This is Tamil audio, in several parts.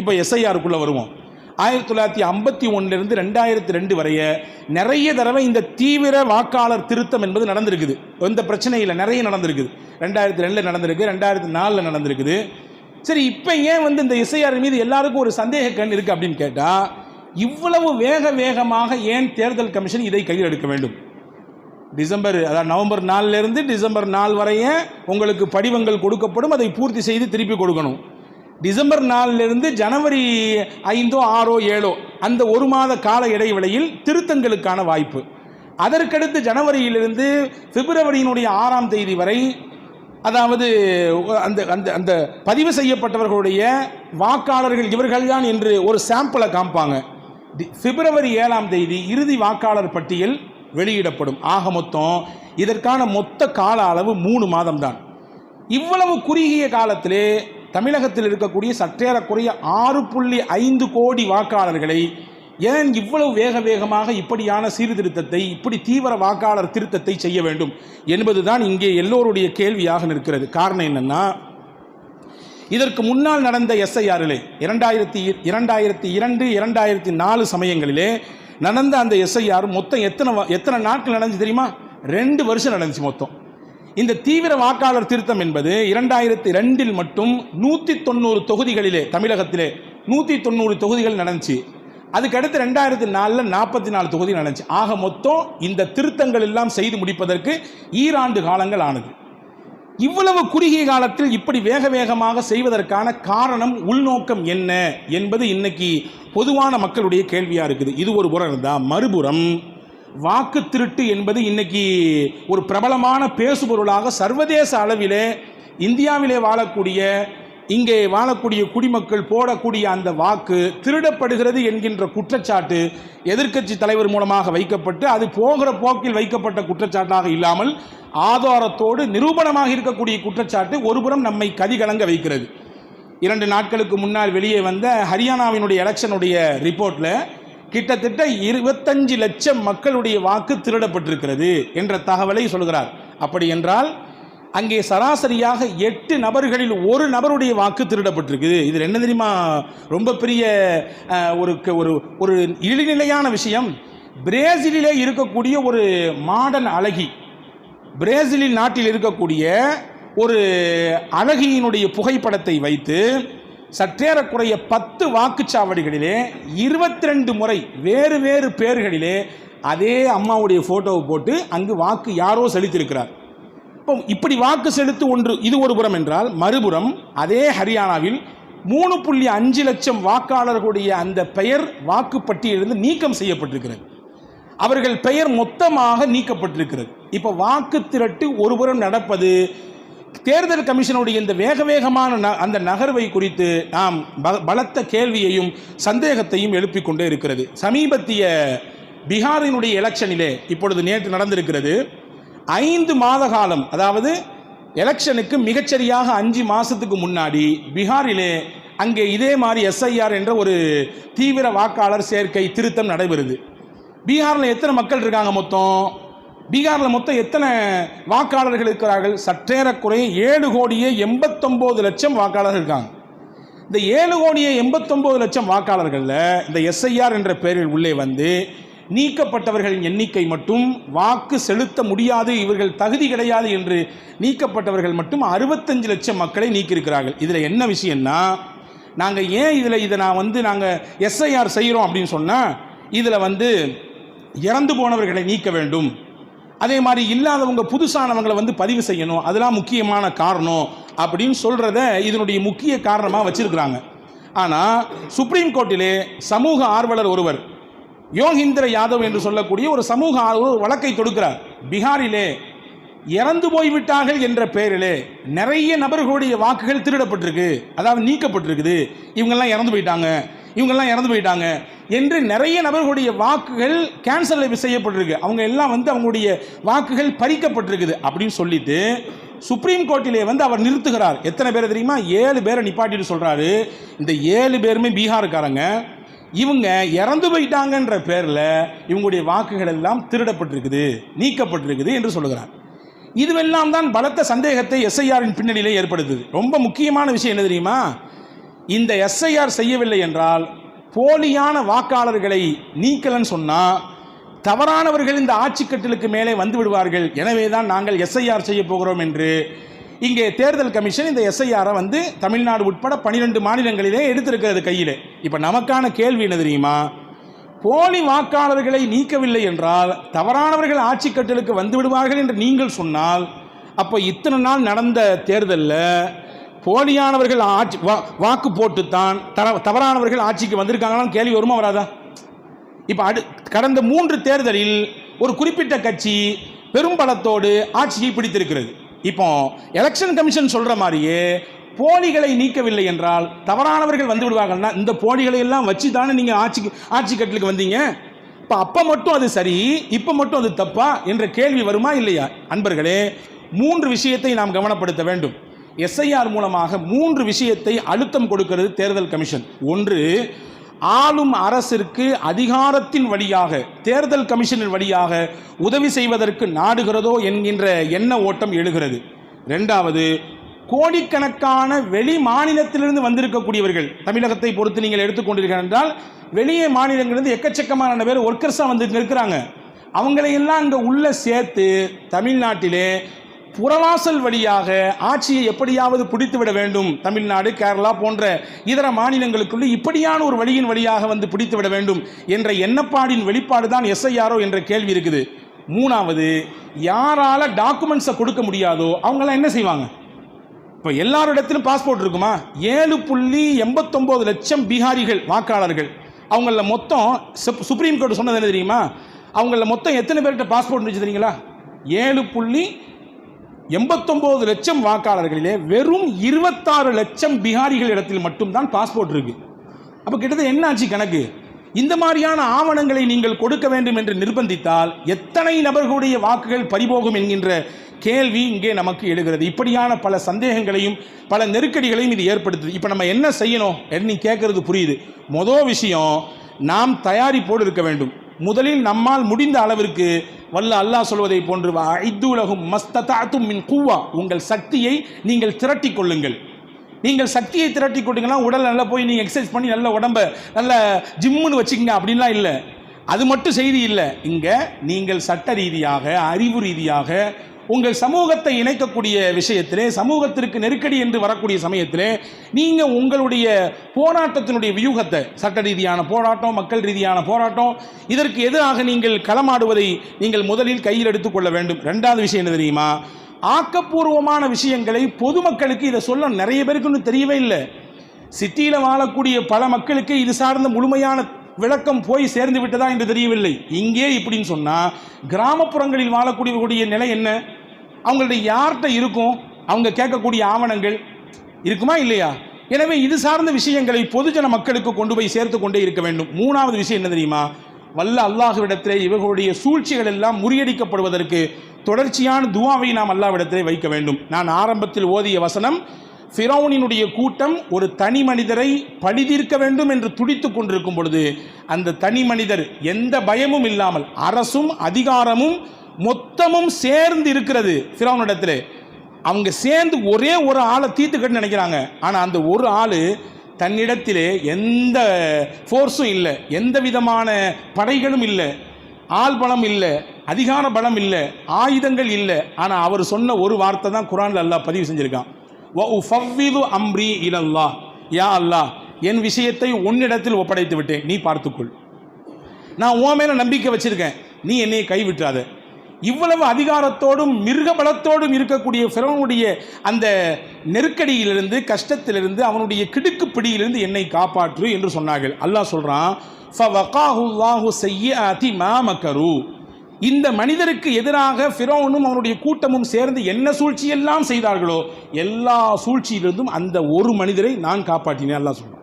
இப்போ எஸ்ஐஆருக்குள்ளே வருவோம். ஆயிரத்தி தொள்ளாயிரத்தி ஐம்பத்தி ஒன்றுலேருந்து ரெண்டாயிரத்தி ரெண்டு வரைய நிறைய தடவை இந்த தீவிர வாக்காளர் திருத்தம் என்பது நடந்திருக்குது. எந்த பிரச்சனையில் நிறைய நடந்திருக்குது. ரெண்டாயிரத்தி ரெண்டில் நடந்திருக்கு ரெண்டாயிரத்தி நாலில் நடந்திருக்குது. சரி இப்போ ஏன் வந்து இந்த இசையார் மீது எல்லாருக்கும் ஒரு சந்தேக கண் இருக்குது அப்படின்னு கேட்டால் இவ்வளவு வேக வேகமாக ஏன் தேர்தல் கமிஷன் இதை கையில் எடுக்க வேண்டும்? டிசம்பர் அதாவது நவம்பர் நாலுலேருந்து டிசம்பர் நாலு வரைய உங்களுக்கு படிவங்கள் கொடுக்கப்படும் அதை பூர்த்தி செய்து திருப்பி கொடுக்கணும். டிசம்பர் நாலிலிருந்து ஜனவரி ஐந்தோ ஆறோ ஏழோ அந்த ஒரு மாத கால இடைவெளியில் திருத்தங்களுக்கான வாய்ப்பு. அதற்கடுத்து ஜனவரியிலிருந்து பிப்ரவரியினுடைய ஆறாம் தேதி வரை அதாவது அந்த அந்த அந்த பதிவு செய்யப்பட்டவர்களுடைய வாக்காளர்கள் இவர்கள் தான் என்று ஒரு சாம்பிளை காமிப்பாங்க. டி- பிப்ரவரி ஏழாம் தேதி இறுதி வாக்காளர் பட்டியல் வெளியிடப்படும். ஆக மொத்தம் இதற்கான மொத்த கால அளவு மூணு மாதம்தான். இவ்வளவு குறுகிய காலத்திலே தமிழகத்தில் இருக்கக்கூடிய சற்றேறக்குறைய ஆறு புள்ளி ஐந்து கோடி வாக்காளர்களை ஏன் இவ்வளவு வேக வேகமாக இப்படியான சீர்திருத்தத்தை இப்படி தீவிர வாக்காளர் திருத்தத்தை செய்ய வேண்டும் என்பதுதான் இங்கே எல்லோருடைய கேள்வியாக நிற்கிறது. காரணம் என்னன்னா இதற்கு முன்னால் நடந்த எஸ்ஐஆரிலே இரண்டாயிரத்தி இரண்டாயிரத்தி இரண்டு இரண்டாயிரத்தி நாலு சமயங்களிலே நடந்த அந்த எஸ்ஐஆர் மொத்தம் எத்தனை வ- எத்தனை நாட்கள் நடந்துச்சு தெரியுமா? ரெண்டு வருஷம் நடந்துச்சு மொத்தம். இந்த தீவிர வாக்காளர் திருத்தம் என்பது இரண்டாயிரத்தி ரெண்டில் மட்டும் நூற்றி தொண்ணூறு தொகுதிகளிலே தமிழகத்திலே நூற்றி தொண்ணூறு தொகுதிகள் நடந்துச்சு. அதுக்கடுத்து ரெண்டாயிரத்தி நாலில் நாற்பத்தி நாலு தொகுதி நடந்துச்சு. ஆக மொத்தம் இந்த திருத்தங்கள் எல்லாம் செய்து முடிப்பதற்கு ஈராண்டு காலங்கள் ஆனது. இவ்வளவு குறுகிய காலத்தில் இப்படி வேக வேகமாக செய்வதற்கான காரணம் உள்நோக்கம் என்ன என்பது இன்னைக்கு பொதுவான மக்களுடைய கேள்வியாக இருக்குது. இது ஒரு புறம் தான் மறுபுறம் வாக்கு திருட்டு என்பது இன்னைக்கு ஒரு பிரபலமான பேசுபொருளாக சர்வதேச அளவிலே இந்தியாவிலே வாழக்கூடிய இங்கே வாழக்கூடிய குடிமக்கள் போடக்கூடிய அந்த வாக்கு திருடப்படுகிறது என்கின்ற குற்றச்சாட்டு எதிர்க்கட்சி தலைவர் மூலமாக வைக்கப்பட்டு அது போகிற போக்கில் வைக்கப்பட்ட குற்றச்சாட்டாக இல்லாமல் ஆதாரத்தோடு நிரூபணமாக இருக்கக்கூடிய குற்றச்சாட்டு ஒருபுறம் நம்மை கதிகலங்க வைக்கிறது. இரண்டு நாட்களுக்கு முன்னால் வெளியே வந்த ஹரியானாவினுடைய எலெக்ஷனுடைய ரிப்போர்ட்டில் கிட்டத்தட்ட இருபத்தஞ்சு லட்சம் மக்களுடைய வாக்கு திருடப்பட்டிருக்கிறது என்ற தகவலை சொல்கிறார். அப்படி என்றால் அங்கே சராசரியாக எட்டு நபர்களில் ஒரு நபருடைய வாக்கு திருடப்பட்டிருக்குது. இது என்ன தெரியுமா? ரொம்ப பெரிய ஒரு க- ஒரு ஒரு இழிநிலையான விஷயம். பிரேசிலிலே இருக்கக்கூடிய ஒரு மாடர்ன் அழகி பிரேசிலில் நாட்டில் இருக்கக்கூடிய ஒரு அழகியினுடைய புகைப்படத்தை வைத்து சற்றேறக்குறைய பத்து வாக்குச்சாவடிகளிலே இருபத்தி ரெண்டு முறை வேறு வேறு பேர்களிலே அதே அம்மாவுடைய ஃபோட்டோவை போட்டு அங்கு வாக்கு யாரோ செலுத்தியிருக்கிறார். இப்போ இப்படி வாக்கு செலுத்து ஒன்று இது ஒரு புறம் என்றால் மறுபுறம் அதே ஹரியானாவில் மூணு புள்ளி அஞ்சு லட்சம் வாக்காளர்களுடைய அந்த பெயர் வாக்குப்பட்டியலிருந்து நீக்கம் செய்யப்பட்டிருக்கிறது. அவர்கள் பெயர் மொத்தமாக நீக்கப்பட்டிருக்கிறது. இப்போ வாக்கு திரட்டு ஒருபுறம் நடப்பது தேர்தல் கமிஷனுடைய இந்த வேக வேகமான ந- அந்த நகர்வை குறித்து நாம் பலத்த கேள்வியையும் சந்தேகத்தையும் எழுப்பிக் கொண்டே இருக்கிறது. சமீபத்திய பீகாரினுடைய எலெக்ஷனிலே இப்பொழுது நேற்று நடந்திருக்கிறது. ஐந்து மாத காலம் அதாவது எலெக்ஷனுக்கு மிகச்சரியாக அஞ்சு மாதத்துக்கு முன்னாடி பீகாரிலே அங்கே இதே மாதிரி எஸ்ஐஆர் என்ற ஒரு தீவிர வாக்காளர் சேர்க்கை திருத்தம் நடைபெறுது. பீகாரில் எத்தனை மக்கள் இருக்காங்க மொத்தம்? பீகாரில் மொத்தம் எத்தனை வாக்காளர்கள் இருக்கிறார்கள்? சற்றேறக்குறைய ஏழு கோடியே எண்பத்தொம்போது லட்சம் வாக்காளர்கள் இருக்காங்க. இந்த ஏழு கோடியே எண்பத்தொம்போது லட்சம் வாக்காளர்களில் இந்த எஸ்ஐஆர் என்ற பெயரில் உள்ளே வந்து நீக்கப்பட்டவர்களின் எண்ணிக்கை மட்டும் வாக்கு செலுத்த முடியாது இவர்கள் தகுதி கிடையாது என்று நீக்கப்பட்டவர்கள் மட்டும் அறுபத்தஞ்சு லட்சம் மக்களை நீக்கியிருக்கிறார்கள். இதில் என்ன விஷயம்னா நாங்கள் ஏன் இதில் இதை நான் வந்து நாங்கள் எஸ்ஐஆர் செய்கிறோம் அப்படின்னு சொன்னால் இதில் வந்து இறந்து போனவர்களை நீக்க வேண்டும். அதே மாதிரி இல்லாதவங்க புதுசானவங்களை வந்து பதிவு செய்யணும். அதெல்லாம் முக்கியமான காரணம் அப்படின்னு சொல்கிறத இதனுடைய முக்கிய காரணமாக வச்சிருக்கிறாங்க. ஆனால் சுப்ரீம் கோர்ட்டிலே சமூக ஆர்வலர் ஒருவர் யோகிந்திர யாதவ் என்று சொல்லக்கூடிய ஒரு சமூக ஆர்வலர் வழக்கை தொடுக்கிறார். பீகாரிலே இறந்து போய்விட்டார்கள் என்ற பெயரிலே நிறைய நபர்களுடைய வாக்குகள் திருடப்பட்டிருக்கு. அதாவது நீக்கப்பட்டிருக்குது. இவங்கெல்லாம் இறந்து போயிட்டாங்க. இவங்கெல்லாம் இறந்து போயிட்டாங்க. என்று நிறைய நபர்களுடைய வாக்குகள் கேன்சல் செய்யப்பட்டிருக்கு. அவங்க எல்லாம் வந்து அவங்களுடைய வாக்குகள் பறிக்கப்பட்டிருக்குது. அப்படின்னு சொல்லிட்டு சுப்ரீம் கோர்ட்டிலே வந்து அவர் நிறுத்துகிறார். எத்தனை பேர் தெரியுமா? ஏழு பேரை நிப்பாட்டிட்டு சொல்கிறாரு இந்த ஏழு பேருமே பீகாருக்காரங்க இவங்க இறந்து போயிட்டாங்கன்ற பேரில் இவங்களுடைய வாக்குகள் எல்லாம் திருடப்பட்டிருக்குது நீக்கப்பட்டிருக்குது என்று சொல்லுகிறார். இதுவெல்லாம் தான் பலத்த சந்தேகத்தை எஸ்ஐஆரின் பின்னணியிலே ஏற்படுத்துது. ரொம்ப முக்கியமான விஷயம் என்ன தெரியுமா? இந்த எஸ்ஐஆர் செய்யவில்லை என்றால் போலியான வாக்காளர்களை நீக்கலன்னு சொன்னால் தவறானவர்கள் இந்த ஆட்சிக்கட்டிலுக்கு மேலே வந்து விடுவார்கள். எனவே தான் நாங்கள் எஸ்ஐஆர் செய்ய போகிறோம் என்று இங்கே தேர்தல் கமிஷன் இந்த எஸ்ஐஆரை வந்து தமிழ்நாடு உட்பட பனிரெண்டு மாநிலங்களிலே எடுத்திருக்கிறது கையில். இப்போ நமக்கான கேள்வி என்ன தெரியுமா? போலி வாக்காளர்களை நீக்கவில்லை என்றால் தவறானவர்கள் ஆட்சிக்கட்டிலுக்கு வந்து விடுவார்கள் என்று நீங்கள் சொன்னால் அப்போ இத்தனை நாள் நடந்த தேர்தலில் போலியானவர்கள் ஆட்சி வா- வாக்கு போட்டுத்தான் தர தவறானவர்கள் ஆட்சிக்கு வந்திருக்காங்களான்னு கேள்வி வருமா வராதா? இப்போ அடு கடந்த மூன்று தேர்தலில் ஒரு குறிப்பிட்ட கட்சி பெரும்பலத்தோடு ஆட்சியை பிடித்திருக்கிறது. இப்போ எலெக்ஷன் கமிஷன் சொல்கிற மாதிரியே போலிகளை நீக்கவில்லை என்றால் தவறானவர்கள் வந்து விடுவார்கள்னா இந்த போலிகளை எல்லாம் வச்சு தானே நீங்கள் ஆட்சிக்கு ஆட்சி கட்டிலுக்கு வந்தீங்க? இப்போ அப்போ மட்டும் அது சரி இப்போ மட்டும் அது தப்பா என்ற கேள்வி வருமா இல்லையா? அன்பர்களே மூன்று விஷயத்தை நாம் கவனப்படுத்த வேண்டும். எஸ்ஐஆர் மூலமாக மூன்று விஷயத்தை அழுத்தம் கொடுக்கிறது தேர்தல் கமிஷன். ஒன்று ஆளும் அரசிற்கு அதிகாரத்தின் வழியாக தேர்தல் கமிஷனின் வழியாக உதவி செய்வதற்கு நாடுகிறதோ என்கின்ற எண்ண ஓட்டம் எழுகிறது. ரெண்டாவது கோடிக்கணக்கான வெளி மாநிலத்திலிருந்து வந்திருக்கக்கூடியவர்கள் தமிழகத்தை பொறுத்து நீங்கள் எடுத்துக்கொண்டீர்கள் என்றால் வெளியே மாநிலங்களிலிருந்து எக்கச்சக்கமான பேர் ஒர்க்கர்ஸாக வந்து இருக்கிறாங்க அவங்களையெல்லாம் அங்கே உள்ள சேர்த்து தமிழ்நாட்டிலே புறவாசல் வழியாக ஆட்சியை எப்படியாவது பிடித்து விட வேண்டும். தமிழ்நாடு கேரளா போன்ற இதர மாநிலங்களுக்குள்ளே இப்படியான ஒரு வழியின் வழியாக வந்து பிடித்து விட வேண்டும் என்ற எண்ணப்பாடின் வெளிப்பாடு தான் எஸ்ஐஆர்ஓ என்ற கேள்வி இருக்குது. மூணாவது யாரால டாக்குமெண்ட்ஸை கொடுக்க முடியாதோ அவங்களாம் என்ன செய்வாங்க? இப்போ எல்லாரிடத்திலும் பாஸ்போர்ட் இருக்குமா? ஏழு புள்ளி எண்பத்தொம்போது லட்சம் பீகாரிகள் வாக்காளர்கள். அவங்கள மொத்தம் சுப்- சுப்ரீம் கோர்ட் சொன்னது என்ன தெரியுமா? அவங்கள மொத்தம் எத்தனை பேர்கிட்ட பாஸ்போர்ட் இருந்துச்சு தெரியுங்களா? ஏழு புள்ளி எண்பத்தொம்போது லட்சம் வாக்காளர்களிலே வெறும் இருபத்தாறு லட்சம் பிகாரிகள் இடத்தில் மட்டும்தான் பாஸ்போர்ட் இருக்கு. அப்போ கிட்டத்தட்ட என்னாச்சு கணக்கு? இந்த மாதிரியான ஆவணங்களை நீங்கள் கொடுக்க வேண்டும் என்று நிர்பந்தித்தால் எத்தனை நபர்களுடைய வாக்குகள் பறிபோகும் என்கின்ற கேள்வி இங்கே நமக்கு எழுகிறது. இப்படியான பல சந்தேகங்களையும் பல நெருக்கடிகளையும் இது ஏற்படுத்துது. இப்போ நம்ம என்ன செய்யணும்? என்று நீ கேட்கறது புரியுது. மொதல் விஷயம் நாம் தயாரிப்போடு இருக்க வேண்டும். முதலில் நம்மால் முடிந்த அளவிற்கு வல்ல அல்லாஹ் சொல்வதை போன்று ஐத்துலகும் மஸ்ததாத்தும் மின் கூவா உங்கள் சக்தியை நீங்கள் திரட்டி கொள்ளுங்கள். நீங்கள் சக்தியை திரட்டி கொட்டிங்கன்னா உடல் நல்லா போய் நீங்கள் எக்ஸசைஸ் பண்ணி நல்ல உடம்ப நல்ல ஜிம்முன்னு வச்சுக்கங்க அப்படின்லாம் இல்லை. அது மட்டும் செய்தி இல்லை. இங்கே நீங்கள் சட்ட ரீதியாக அறிவு ரீதியாக உங்கள் சமூகத்தை இணைக்கக்கூடிய விஷயத்திலே சமூகத்திற்கு நெருக்கடி என்று வரக்கூடிய சமயத்திலே நீங்கள் உங்களுடைய போராட்டத்தினுடைய வியூகத்தை சட்ட ரீதியான போராட்டம் மக்கள் ரீதியான போராட்டம் இதற்கு எதிராக நீங்கள் களமாடுவதை நீங்கள் முதலில் கையில் எடுத்துக்கொள்ள வேண்டும். ரெண்டாவது விஷயம் என்ன தெரியுமா? ஆக்கப்பூர்வமான விஷயங்களை பொதுமக்களுக்கு இதை சொல்ல நிறைய பேருக்கு இன்னும் தெரியவே இல்லை. சிட்டியில் வாழக்கூடிய பல மக்களுக்கு இது சார்ந்த முழுமையான விளக்கம் போய் சேர்ந்து விட்டதா என்று தெரியவில்லை. இங்கே இப்படின்னு சொன்னால் கிராமப்புறங்களில் வாழக்கூடியவர்களுடைய நிலை என்ன? அவங்களுடைய யார்கிட்ட இருக்கும்? அவங்க கேட்கக்கூடிய ஆவணங்கள் இருக்குமா இல்லையா? எனவே இது சார்ந்த விஷயங்களை பொதுஜன மக்களுக்கு கொண்டு போய் சேர்த்து கொண்டே இருக்க வேண்டும். மூணாவது விஷயம் என்ன தெரியுமா? வல்ல அல்லாஹுவிடத்திலே இவர்களுடைய சூழ்ச்சிகள் எல்லாம் முறியடிக்கப்படுவதற்கு தொடர்ச்சியான துவாவை நாம் அல்லாவிடத்திலே வைக்க வேண்டும். நான் ஆரம்பத்தில் ஓதிய வசனம் ஃபிரௌனினுடைய கூட்டம் ஒரு தனி மனிதரை பழிதீர்க்க வேண்டும் என்று துடித்து கொண்டிருக்கும் பொழுது அந்த தனி மனிதர் எந்த பயமும் இல்லாமல் அரசும் அதிகாரமும் மொத்தமும் சேர்ந்து இருக்கிறது ஃபிரௌனிடத்தில் அவங்க சேர்ந்து ஒரே ஒரு ஆளை தீர்த்துக்கட்டு நினைக்கிறாங்க. ஆனால் அந்த ஒரு ஆள் தன்னிடத்திலே எந்த ஃபோர்ஸும் இல்லை. எந்த விதமான படைகளும் இல்லை. ஆள் பலம் இல்லை. அதிகார பலம் இல்லை. ஆயுதங்கள் இல்லை. ஆனால் அவர் சொன்ன ஒரு வார்த்தை தான் குரானில் அல்லாஹ் பதிவு செஞ்சுருக்கான். வ உஃபவ்விது அம்ரி இலல்லா யா அல்லாஹ் என் விஷயத்தை உன்னிடத்தில் ஒப்படைத்து விட்டேன். நீ பார்த்துக்கொள். நான் உன் மேல நம்பிக்கை வச்சிருக்கேன். நீ என்னையை கைவிட்டாத இவ்வளவு அதிகாரத்தோடும் மிருக பலத்தோடும் இருக்கக்கூடிய ஃபிரௌனுடைய அந்த நெருக்கடியிலிருந்து கஷ்டத்திலிருந்து அவனுடைய கிடுக்கு பிடியிலிருந்து என்னை காப்பாற்று என்று சொன்னார்கள். அல்லாஹ் சொல்கிறான் செய்ய அதி மா இந்த மனிதருக்கு எதிராக ஃபிரோனும் அவனுடைய கூட்டமும் சேர்ந்து என்ன சூழ்ச்சியெல்லாம் செய்தார்களோ எல்லா சூழ்ச்சியிலிருந்தும் அந்த ஒரு மனிதரை நான் காப்பாற்றினேன் அல்லாஹ் சொல்கிறான்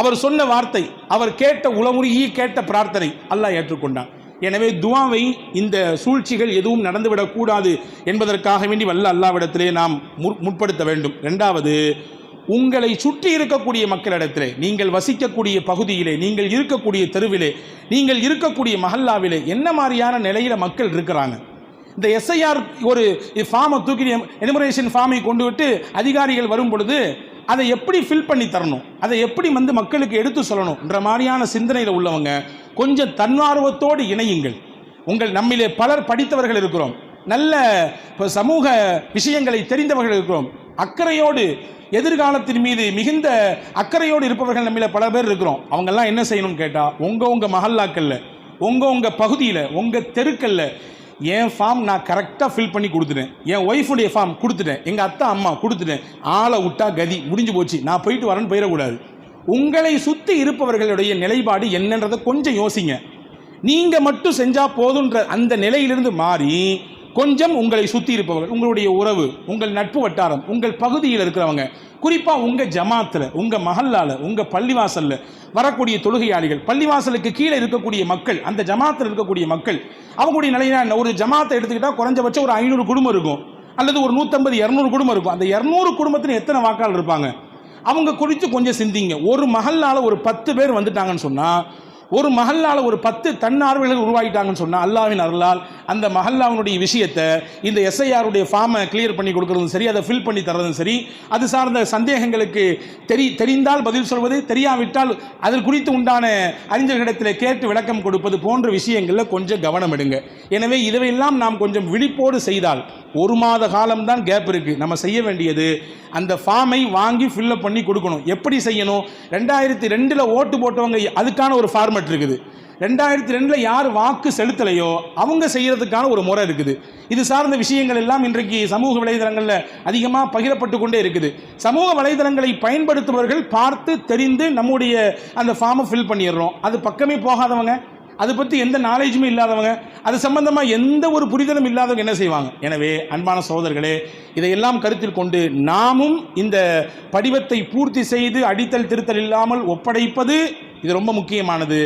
அவர் சொன்ன வார்த்தை அவர் கேட்ட உளமுருகி கேட்ட பிரார்த்தனை அல்லாஹ் ஏற்றுக்கொண்டான். எனவே துவாவை இந்த சூழ்ச்சிகள் எதுவும் நடந்துவிடக்கூடாது என்பதற்காக வேண்டி வல்ல அல்லாவிடத்திலே நாம் முற்- முற்படுத்த வேண்டும். ரெண்டாவது உங்களை சுற்றி இருக்கக்கூடிய மக்களிடத்திலே நீங்கள் வசிக்கக்கூடிய பகுதியிலே நீங்கள் இருக்கக்கூடிய தெருவிலே நீங்கள் இருக்கக்கூடிய மஹல்லாவிலே என்ன மாதிரியான நிலையில மக்கள் இருக்கிறாங்க? இந்த எஸ்ஐஆர் ஒரு ஃபார்மை தூக்கி எனிமரேஷன் ஃபார்மை கொண்டு விட்டு அதிகாரிகள் வரும் பொழுது அதை எப்படி ஃபில் பண்ணி தரணும்? அதை எப்படி வந்து மக்களுக்கு எடுத்து சொல்லணும்ன்ற மாதிரியான சிந்தனையில் உள்ளவங்க கொஞ்சம் தன்னார்வத்தோடு இணையுங்கள். உங்கள் நம்மிலே பலர் படித்தவர்கள் இருக்கிறோம். நல்ல இப்போ சமூக விஷயங்களை தெரிந்தவர்கள் இருக்கிறோம். அக்கறையோடு எதிர்காலத்தின் மீது மிகுந்த அக்கறையோடு இருப்பவர்கள் நம்மில பல பேர் இருக்கிறோம். அவங்கெல்லாம் என்ன செய்யணும்னு கேட்டால் உங்கள் உங்கள் மஹல்லாக்களில் உங்கள் உங்கள் பகுதியில் உங்கள் தெருக்களில் என் ஃபார்ம் நான் கரெக்டாக ஃபில் பண்ணி கொடுத்துட்டேன். என் ஒய்ஃபுடைய ஃபார்ம் கொடுத்துட்டேன். எங்கள் அத்தா அம்மா கொடுத்துட்டேன். ஆளை விட்டா கதி முடிஞ்சு போச்சு. நான் போயிட்டு வரேன்னு போயிடக்கூடாது. உங்களை சுற்றி இருப்பவர்களுடைய நிலைப்பாடு என்னன்றதை கொஞ்சம் யோசிங்க. நீங்கள் மட்டும் செஞ்சால் போதுன்ற அந்த நிலையிலிருந்து மாறி கொஞ்சம் உங்களை சுற்றி இருப்பவர்கள் உங்களுடைய உறவு உங்கள் நட்பு வட்டாரம் உங்கள் பகுதியில் இருக்கிறவங்க குறிப்பாக உங்கள் ஜமாத்தில் உங்கள் மஹல்லால உங்கள் பள்ளிவாசலில் வரக்கூடிய தொழுகையாளிகள் பள்ளிவாசலுக்கு கீழே இருக்கக்கூடிய மக்கள் அந்த ஜமாத்தில் இருக்கக்கூடிய மக்கள் அவங்களுடைய நிலையினா என்ன? ஒரு ஜமாத்தை எடுத்துக்கிட்டால் குறைஞ்சபட்சம் ஒரு ஐநூறு குடும்பம் இருக்கும். அல்லது ஒரு நூற்றம்பது இரநூறு குடும்பம் இருக்கும். அந்த இரநூறு குடும்பத்தில் எத்தனை வாக்காளர் இருப்பாங்க? அவங்க குறித்து கொஞ்சம் சிந்திங்க. ஒரு மஹல்லால ஒரு பத்து பேர் வந்துட்டாங்கன்னு சொன்னால் ஒரு மஹல்லால ஒரு பத்து தன்னார்வலர்கள் உருவாகிட்டாங்கன்னு சொன்னால் அல்லாவின் அருளால் அந்த மஹல்லாவினுடைய விஷயத்தை இந்த எஸ்ஐஆருடைய ஃபார்மை கிளியர் பண்ணி கொடுக்கறதும் சரி அதை ஃபில் பண்ணி தரதும் சரி அது சார்ந்த சந்தேகங்களுக்கு தெரி தெரிந்தால் பதில் சொல்வது தெரியாவிட்டால் அதில் குறித்து உண்டான அறிஞர்களிடத்தில் கேட்டு விளக்கம் கொடுப்பது போன்ற விஷயங்களில் கொஞ்சம் கவனம் எடுங்க. எனவே இதையெல்லாம் நாம் கொஞ்சம் விழிப்போடு செய்தால் ஒரு மாத காலம்தான் கேப் இருக்குது நம்ம செய்ய வேண்டியது அந்த ஃபார்மை வாங்கி ஃபில்லப் பண்ணி கொடுக்கணும். எப்படி செய்யணும்? ரெண்டாயிரத்தி ரெண்டில் ஓட்டு போட்டவங்க அதுக்கான ஒரு ஃபார்மெட் இருக்குது. ரெண்டாயிரத்தி ரெண்டில் யார் வாக்கு செலுத்தலையோ அவங்க செய்கிறதுக்கான ஒரு முறை இருக்குது. இது சார்ந்த விஷயங்கள் எல்லாம் இன்றைக்கு சமூக வலைதளங்களில் அதிகமாக பகிரப்பட்டு கொண்டே இருக்குது. சமூக வலைதளங்களை பயன்படுத்துபவர்கள் பார்த்து தெரிந்து நம்முடைய அந்த ஃபார்மை ஃபில் பண்ணிடுறோம். அது பக்கமே போகாதவங்க அதை பற்றி எந்த நாலேஜுமே இல்லாதவங்க அது சம்பந்தமாக எந்த ஒரு புரிதலும் இல்லாதவங்க என்ன செய்வாங்க? எனவே அன்பான சகோதரர்களே இதையெல்லாம் கருத்தில் கொண்டு நாமும் இந்த படிவத்தை பூர்த்தி செய்து அடித்தல் திருத்தல் இல்லாமல் ஒப்படைப்பது இது ரொம்ப முக்கியமானது.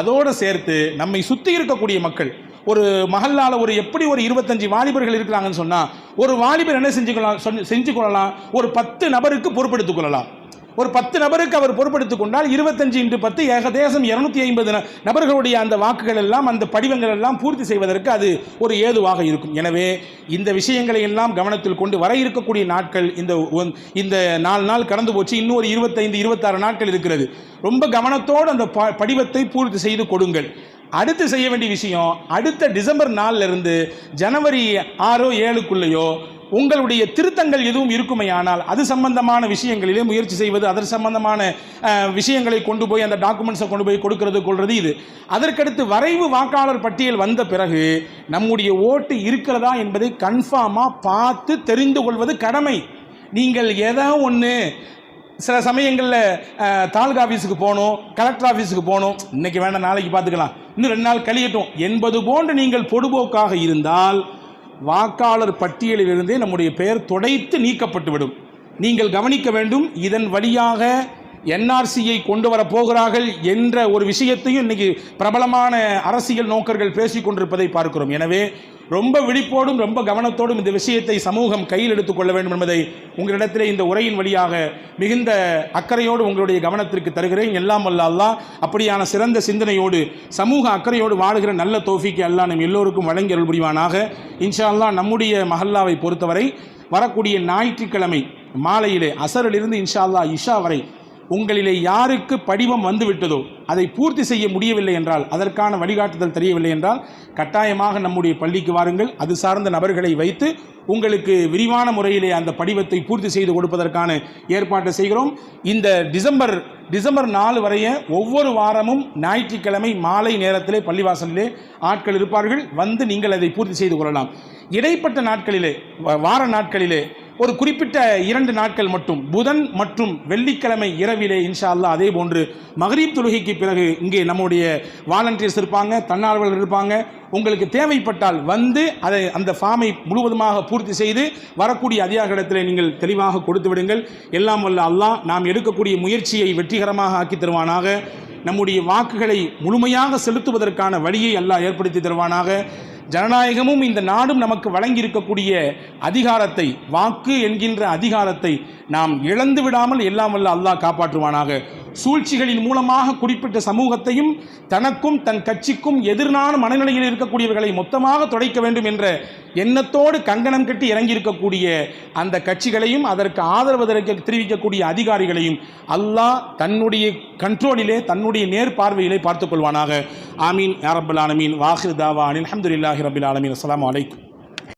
அதோடு சேர்த்து நம்மை சுற்றி இருக்கக்கூடிய மக்கள் ஒரு மகல்லால் ஒரு எப்படி ஒரு இருபத்தஞ்சு வாலிபர்கள் இருக்கிறாங்கன்னு சொன்னால் ஒரு வாலிபர் என்ன செஞ்சு கொள்ளலாம் செஞ்சு கொள்ளலாம் ஒரு பத்து நபருக்கு பொறுப்பெடுத்துக் கொள்ளலாம். ஒரு பத்து நபருக்கு அவர் பொறுப்படுத்திக் கொண்டால் இருபத்தஞ்சு இன்று பத்து ஏகதேசம் இருநூத்தி ஐம்பது நபர்களுடைய அந்த வாக்குகள் எல்லாம் அந்த படிவங்கள் எல்லாம் பூர்த்தி செய்வதற்கு அது ஒரு ஏதுவாக இருக்கும். எனவே இந்த விஷயங்களை எல்லாம் கவனத்தில் கொண்டு வர இருக்கக்கூடிய நாட்கள் இந்த இந்த நாலு நாள் கடந்து போச்சு இன்னும் ஒரு இருபத்தைந்து இருபத்தாறு நாட்கள் இருக்கிறது. ரொம்ப கவனத்தோடு அந்த ப- படிவத்தை பூர்த்தி செய்து கொடுங்கள். அடுத்து செய்ய வேண்டிய விஷயம் அடுத்த டிசம்பர் நாள்ல இருந்து ஜனவரி ஆறோ ஏழுக்குள்ளேயோ உங்களுடைய திருத்தங்கள் எதுவும் இருக்குமையானால் அது சம்பந்தமான விஷயங்களிலே முயற்சி செய்வது அதற்கு சம்பந்தமான விஷயங்களை கொண்டு போய் அந்த டாக்குமெண்ட்ஸை கொண்டு போய் கொடுக்கிறது கொள்வது இது. அதற்கடுத்து வரைவு வாக்காளர் பட்டியல் வந்த பிறகு நம்முடைய ஓட்டு இருக்கிறதா என்பதை கன்ஃபார்மாக பார்த்து தெரிந்து கொள்வது கடமை. நீங்கள் ஏதோ ஒன்று சில சமயங்களில் தாலுகா ஆஃபீஸுக்கு போகணும் கலெக்டர் ஆஃபீஸுக்கு போகணும் இன்னைக்கு வேண்டாம் நாளைக்கு பார்த்துக்கலாம். இன்னும் ரெண்டு நாள் கழியட்டும். என்பது போன்று நீங்கள் பொடுபோக்காக இருந்தால் வாக்காளர் பட்டியலிலிருந்தே நம்முடைய பெயர் தொடைத்து நீக்கப்பட்டுவிடும். நீங்கள் கவனிக்க வேண்டும் இதன் வழியாக என்ஆர்சியை கொண்டு வர போகிறார்கள் என்ற ஒரு விஷயத்தையும் இன்னைக்கு பிரபலமான அரசியல் நோக்கர்கள் பேசிக் கொண்டிருப்பதை பார்க்கிறோம். எனவே ரொம்ப விழிப்போடும் ரொம்ப கவனத்தோடும் இந்த விஷயத்தை சமூகம் கையில் எடுத்துக்கொள்ள வேண்டும் என்பதை உங்களிடத்திலே இந்த உரையின் வழியாக மிகுந்த அக்கறையோடு உங்களுடைய கவனத்திற்கு தருகிறேன். எல்லாம் வல்ல அல்லாஹ். அப்படியான சிறந்த சிந்தனையோடு சமூக அக்கறையோடு வாழுகிற நல்ல தோஃபிக்கு அல்லாஹ் நம் எல்லோருக்கும் வழங்கி அருள் புரிவானாக. இன்ஷா அல்லாஹ் நம்முடைய மஹல்லாவை பொறுத்தவரை வரக்கூடிய ஞாயிற்றுக்கிழமை மாலையிலே அசரிலிருந்து இன்ஷா அல்லாஹ் இஷா வரை உங்களிலே யாருக்கு படிவம் வந்துவிட்டதோ அதை பூர்த்தி செய்ய முடியவில்லை என்றால் அதற்கான வழிகாட்டுதல் தெரியவில்லை என்றால் கட்டாயமாக நம்முடைய பள்ளிக்கு வாருங்கள். அது சார்ந்த நபர்களை வைத்து உங்களுக்கு விரிவான முறையிலே அந்த படிவத்தை பூர்த்தி செய்து கொடுப்பதற்கான ஏற்பாட்டை செய்கிறோம். இந்த டிசம்பர் டிசம்பர் நாலு வரைய ஒவ்வொரு வாரமும் ஞாயிற்றுக்கிழமை மாலை நேரத்திலே பள்ளிவாசலிலே ஆட்கள் இருப்பார்கள். வந்து நீங்கள் அதை பூர்த்தி செய்து கொள்ளலாம். இடைப்பட்ட நாட்களிலே வ- வார நாட்களிலே ஒரு குறிப்பிட்ட இரண்டு நாட்கள் மட்டும் புதன் மற்றும் வெள்ளிக்கிழமை இரவிலே இன்ஷா அல்லாஹ் அதே போன்று மகரீப் தொழுகைக்கு பிறகு இங்கே நம்முடைய வாலண்டியர்ஸ் இருப்பாங்க தன்னார்வலர் இருப்பாங்க. உங்களுக்கு தேவைப்பட்டால் வந்து அதை அந்த ஃபார்மை முழுவதுமாக பூர்த்தி செய்து வரக்கூடிய அதிகாரத்தில் நீங்கள் தெளிவாக கொடுத்து விடுங்கள். எல்லாம் வல்ல அல்லாஹ் நாம் எடுக்கக்கூடிய முயற்சியை வெற்றிகரமாக ஆக்கி தருவானாக. நம்முடைய வாக்குகளை முழுமையாக செலுத்துவதற்கான வழியை அல்லாஹ் ஏற்படுத்தி தருவானாக. ஜனநாயகமும் இந்த நாடும் நமக்கு வழங்கி இருக்கக்கூடிய அதிகாரத்தை வாக்கு என்கின்ற அதிகாரத்தை நாம் இழந்து விடாமல் எல்லாம் வல்ல அல்லாஹ் காப்பாற்றுவானாக. சூழ்ச்சிகளின் மூலமாக குறிப்பிட்ட சமூகத்தையும் தனக்கும் தன் கட்சிக்கும் எதிரான மனநிலையில் இருக்கக்கூடியவர்களை மொத்தமாக துடைக்க வேண்டும் என்ற எண்ணத்தோடு கங்கணம் கட்டி இறங்கியிருக்கக்கூடிய அந்த கட்சிகளையும் அதற்கு ஆதரவு தெரிவிக்கக்கூடிய அதிகாரிகளையும் அல்லாஹ் தன்னுடைய கண்ட்ரோலிலே தன்னுடைய நேர்பார்வையிலே பார்த்துக் கொள்வானாக ஆமீன் யாரபுல் ஆலமீன். வாஹிர் தாவானின் அஹமதுல்லாஹி ரபில் ஆலமீன். அஸ்ஸலாமு அலைக்கும்.